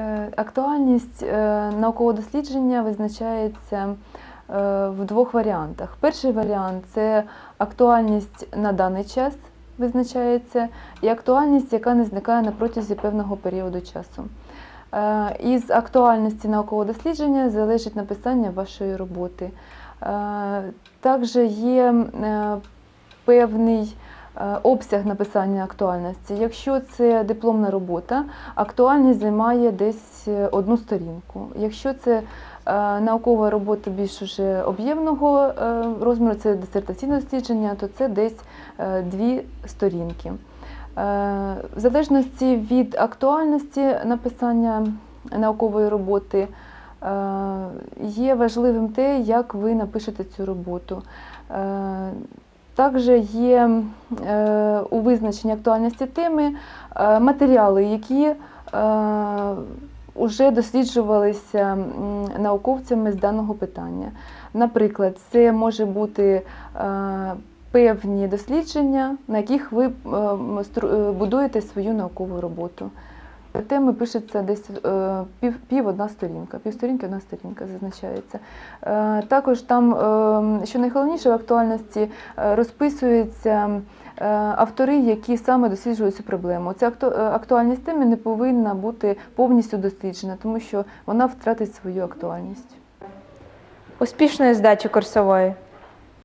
Е, Актуальність е, наукового дослідження визначається е, в двох варіантах. Перший варіант це актуальність на даний час визначається, і актуальність, яка не зникає на протязі певного періоду часу. Із актуальності наукового дослідження залежить написання вашої роботи. Також є певний обсяг написання актуальності. Якщо це дипломна робота, актуальність займає десь е, одну сторінку. Якщо це е, наукова робота більш уже об'ємного е, розміру, це дисертаційне дослідження, то це десь е, дві сторінки. Е, В залежності від актуальності написання наукової роботи е, є важливим те, як ви напишете цю роботу. Е, також є е, у визначенні актуальності теми е, матеріали, які вже досліджувалися м, науковцями з даного питання. Наприклад, це може бути е, певні дослідження, на яких ви е, е, будуєте свою наукову роботу. Теми пишеться десь е, пів, пів одна сторінка, пів сторінки одна сторінка зазначається. Е, Також там, е, що найголовніше в актуальності, розписуються автори, які саме досліджують цю проблему. Ця актуальність теми не повинна бути повністю досліджена, тому що вона втратить свою актуальність. Успішної здачі курсової.